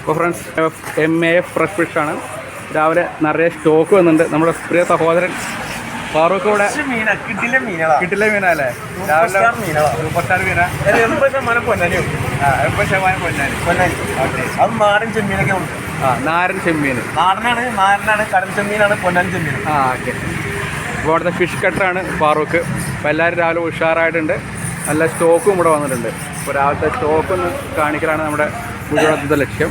അപ്പോൾ friends M A F fresh ഫിഷാണ് രാവിലെ നിറയെ സ്റ്റോക്ക് വന്നിട്ടുണ്ട്. നമ്മുടെ പ്രിയ സഹോദരൻ ഫാറൂഖ് ഇവിടെ കിട്ടില്ല മീനല്ലേ? രാവിലെ സൂപ്പർ സ്റ്റാർ മീനാ. ശതമാനം പൊന്നാനിയും ആ എൺപത് ശതമാനം പൊന്നാനി. പൊന്നാനി. അത് നാടൻ ചെമ്മീനൊക്കെ ഉണ്ട്. ആ നാരൻ ചെമ്മീൻ. നാടനാണ് നാരനാണ് കടൽ ചെമ്മീനാണ് പൊന്നാനി ചെമ്മീൻ. ആ ഓക്കെ അപ്പോൾ അവിടുത്തെ ഫിഷ് കട്ടറാണ് ഫാറൂഖ്. അപ്പോൾ എല്ലാവരും രാവിലെ ഉഷാറായിട്ടുണ്ട്. നല്ല സ്റ്റോക്കും ഇവിടെ വന്നിട്ടുണ്ട്. അപ്പോൾ രാവിലത്തെ സ്റ്റോക്ക് ഒന്ന് കാണിക്കലാണ് നമ്മുടെ ഗുജറാത്തിന്റെ ലക്ഷ്യം.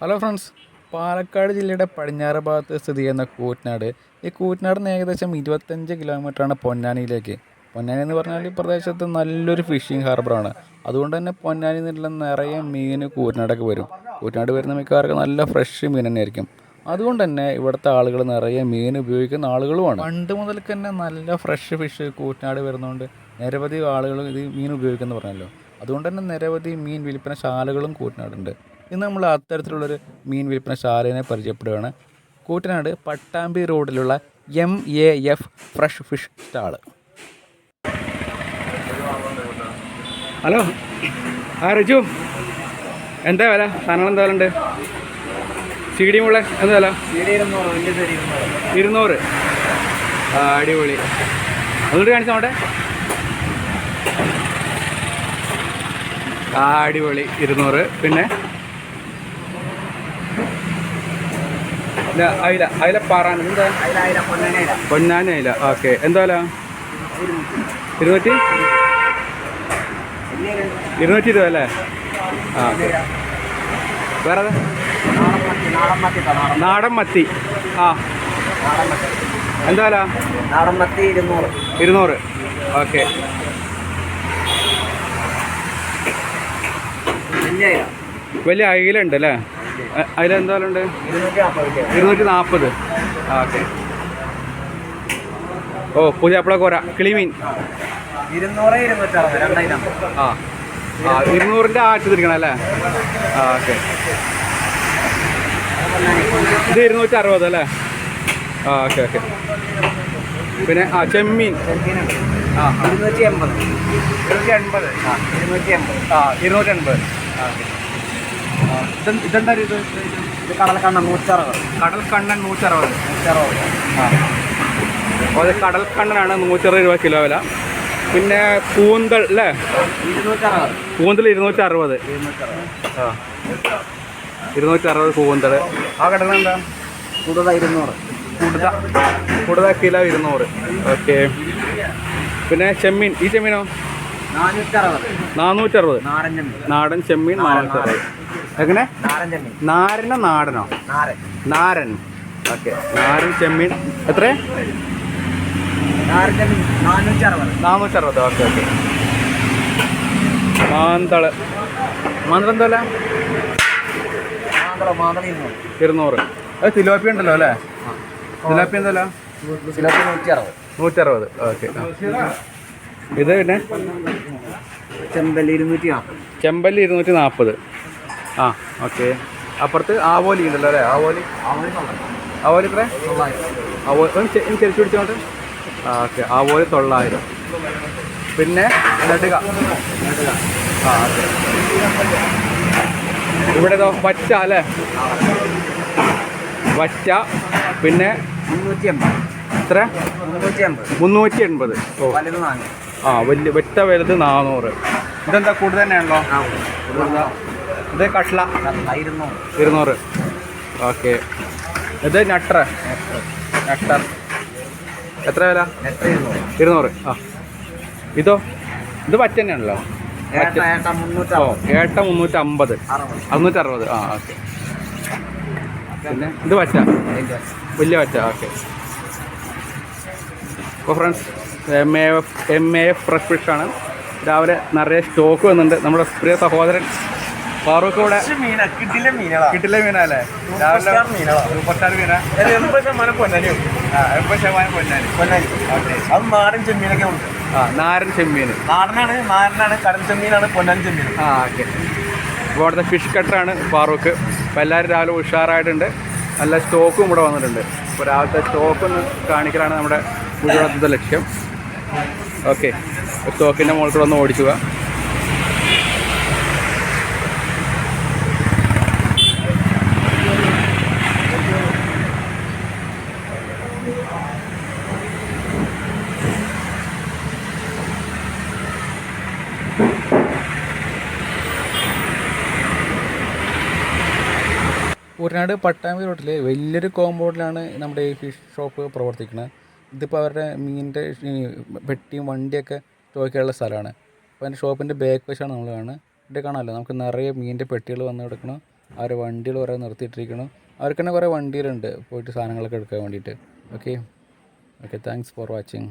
ഹലോ ഫ്രണ്ട്സ് പാലക്കാട് ജില്ലയുടെ പടിഞ്ഞാറ് ഭാഗത്ത് സ്ഥിതി ചെയ്യുന്ന കൂറ്റനാട്. ഈ കൂറ്റനാട് നിന്ന് ഏകദേശം ഇരുപത്തഞ്ച് കിലോമീറ്ററാണ് പൊന്നാനിയിലേക്ക്. പൊന്നാനി എന്ന് പറഞ്ഞാൽ ഈ പ്രദേശത്ത് നല്ലൊരു ഫിഷിംഗ് ഹാർബറാണ് അതുകൊണ്ട് തന്നെ പൊന്നാനി നിന്നുള്ള നിറയെ മീൻ കൂറ്റനാടൊക്കെ വരും. കൂറ്റനാട് വരുന്ന മിക്കവാർക്കും നല്ല ഫ്രഷ് മീൻ തന്നെ ആയിരിക്കും അതുകൊണ്ട് തന്നെ ഇവിടുത്തെ ആളുകൾ നിറയെ മീൻ ഉപയോഗിക്കുന്ന ആളുകളുമാണ്. പണ്ട് മുതൽക്ക് തന്നെ നല്ല ഫ്രഷ് ഫിഷ് കൂറ്റനാട് വരുന്നതുകൊണ്ട് നിരവധി ആളുകൾ ഇത് മീൻ ഉപയോഗിക്കുന്നു പറഞ്ഞല്ലോ. അതുകൊണ്ട് തന്നെ നിരവധി മീൻ വിൽപ്പനശാലകളും കൂട്ടനാടുണ്ട് ഇന്ന് നമ്മൾ അത്തരത്തിലുള്ളൊരു മീൻ വിൽപ്പനശാലയെ പരിചയപ്പെടുകയാണ്. കൂട്ടനാട് പട്ടാമ്പി റോഡിലുള്ള M A F fresh fish stall hello. ആ റിജു. എന്താ വില? സാധനങ്ങൾ എന്താ വിലണ്ട് സി ഡി മുള്ള എന്താ വില? ഇരുന്നൂറ്. ആ അടിപൊളി. അതുകൊണ്ട് കാണിച്ചാൽ അവിടെ ആ അടിപൊളി ഇരുന്നൂറ്. പിന്നെ? അയില അയില പാറാൻ എന്താ? പൊന്നാനി അയില ഓക്കെ. എന്താ ഇരുന്നൂറ്റി ഇരുന്നൂറ്റി? ഇരുപത് അല്ലേ? ആ വേറെ? നാടൻ മത്തി. ആ. എന്താ നാടൻ മത്തി ഇരുന്നൂറ്. ഇരുന്നൂറ്. ഓക്കെ. വലിയ അയിലുണ്ട് അല്ലേ അതിലെന്തോലുണ്ട് ഇരുന്നൂറ്റി നാൽപ്പത് ഓക്കെ. ഓ പുതിയ അപ്പള കോര. കിളിമീൻ. ഇരുന്നൂറ് ഇരുന്നൂറ്ററുപത് രണ്ടായിരം ആ ആ ഇരുന്നൂറിന്റെ ആറ്റ് തിരിക്കണം അല്ലേ? ആ ഓക്കെ. ഇത് ഇരുന്നൂറ്റി അറുപത് അല്ലേ? ആ ഓക്കെ ഓക്കെ. പിന്നെ ആ ചെമ്മീൻ. ആ. ഇരുന്നൂറ്റി എൺപത്. ഇരുന്നൂറ്റി എൺപത്. ആ ഇരുന്നൂറ്റി എൺപത്. ആ ഇരുന്നൂറ്റി എൺപത് ഇത്? ഇത് കടലക്കണ്ണ നൂറ്ററുപത്. കടൽ കണ്ണൻ നൂറ്ററുപത്. നൂറ്ററുപത്. ആ. അപ്പോൾ അത് കടൽ നൂറ്ററുപത് രൂപ കിലോ വില. പിന്നെ കൂന്തൽ അല്ലേ ഇരുന്നൂറ്ററുപത്. കൂന്തൽ ഇരുന്നൂറ്റി അറുപത് ഇരുന്നൂറ്ററുപത്. ആ. ഇരുന്നൂറ്റി അറുപത് കൂന്തൽ ആ കടൽ എന്താ കൂടുതൽ ഇരുന്നൂറ്. കൂടുതൽ കൂടുതൽ കിലോ ഇരുന്നൂറ്. ഓക്കെ. പിന്നെ ചെമ്മീൻ. ഈ ചെമ്മീനോ? നാനൂറ്ററുപത്. നാടൻ ചെമ്മീൻ നാനൂറ്ററുപത് എങ്ങനെ? നാരനോ നാടനോ? നാരൻ. ഓക്കെ. നാരൻ ചെമ്മീൻ. എത്ര നാനൂറ്ററുപത്. Okay okay. മാന്തൾ. മാന്തളം എന്തല്ല ഇരുന്നൂറ്. അത് തിലോപ്പി ഉണ്ടല്ലോ അല്ലേ? തിലോപ്പി എന്തല്ല നൂറ്ററുപത് നൂറ്ററുപത്. ഓക്കെ. ഇത് പിന്നെ? ചെമ്പല്ലി ഇരുന്നൂറ്റി നാൽപ്പത് ചെമ്പല്ലി ഇരുന്നൂറ്റി നാൽപ്പത് ആ ഓക്കെ. അപ്പുറത്ത് ആവോലി ഉണ്ടല്ലോ അല്ലേ? ആവോലി? ആവോലി എത്ര ആവോലി ചെരിച്ചു പിടിച്ചോട്ട് ആ ഓക്കെ. ആവോലി തൊള്ളായിരം. പിന്നെ നെടുക ആ ഓക്കെ. ഇവിടെ ഇതോ വറ്റ അല്ലേ? വറ്റ പിന്നെ മുന്നൂറ്റി എൺപത്. എത്ര? മുന്നൂറ്റി എൺപത്. മുന്നൂറ്റി എൺപത്. ഓ. ആ വലിയ വെട്ട വലുത് നാനൂറ്. ഇതെന്താ കൂടുതൽ തന്നെയാണല്ലോ? ഇതെന്താ? ഇത് കട്ട്ല ഇരുന്നൂറ്. ഓക്കെ. ഇത് നട്ടർ നട്ടർ എത്ര വില? ഇരുന്നൂറ്. ആ. ഇതോ? ഇത് പറ്റ തന്നെയാണല്ലോ. ഓ ഏട്ട മുന്നൂറ്റമ്പത്. അറുപത്. അറുന്നൂറ്ററുപത് ആ ഓക്കെ. പിന്നെ? ഇത് പറ്റ വലിയ പറ്റ ഓക്കെ. അപ്പോൾ friends M A F M A F fresh ഫിഷാണ് രാവിലെ നിറയെ സ്റ്റോക്ക് വന്നിട്ടുണ്ട്. നമ്മുടെ പ്രിയ സഹോദരൻ ഫാറൂഖ് ഇവിടെ മീനാ കിട്ടില്ല മീനല്ലേ? രാവിലെ സ്റ്റാർ മീനുകളാ. സൂപ്പർ സ്റ്റാർ മീനാ. അത് എൺപത് ശതമാനം പൊന്നാനിയും ആ എൺപത് ശതമാനം പൊന്നാനി. പൊന്നാനി. അത് നാടൻ ചെമ്മീനൊക്കെ ഉണ്ട്. ആ നാരൻ ചെമ്മീൻ. നാടനാണ് നാരനാണ് കടൽ ചെമ്മീനാണ് പൊന്നാനി ചെമ്മീൻ ആ ഓക്കെ. അപ്പോൾ അവിടുത്തെ ഫിഷ് കട്ടറാണ് ഫാറൂഖ്. അപ്പോൾ എല്ലാവരും രാവിലെ ഉഷാറായിട്ടുണ്ട്. നല്ല സ്റ്റോക്കും ഇവിടെ വന്നിട്ടുണ്ട്. അപ്പോൾ രാവിലത്തെ സ്റ്റോക്ക് ഒന്ന് കാണിക്കലാണ് നമ്മുടെ ഗുജറാത്തിന്റെ ലക്ഷ്യം. ഓക്കെ സ്റ്റോക്കിന്റെ മുകളിലൂടെ ഒന്ന് ഓടിക്കുക. കുട്ടനാട് പട്ടാമ്പി റോട്ടിൽ വലിയൊരു കോമ്പൗണ്ടിലാണ് നമ്മുടെ ഈ ഫിഷ് ഷോപ്പ് പ്രവർത്തിക്കുന്നത്. ഇതിപ്പോൾ അവരുടെ മീനിന്റെ പെട്ടിയും വണ്ടിയൊക്കെ സ്റ്റോക്കാനുള്ള സ്ഥലമാണ്. അപ്പോൾ അതിന്റെ ഷോപ്പിന്റെ ബാക്ക് വശമാണ് നമ്മൾ കാണുന്നത് ഇവിടെ കാണാമല്ലോ? നമുക്ക് നിറയെ മീനിന്റെ പെട്ടികൾ വന്ന് കിടക്കണം. അവർ വണ്ടികൾ കുറേ നിർത്തിയിട്ടിരിക്കണം. അവർക്ക് തന്നെ കുറേ വണ്ടികളുണ്ട്. പോയിട്ട് സാധനങ്ങളൊക്കെ എടുക്കാൻ വേണ്ടിയിട്ട്. Okay okay thanks for watching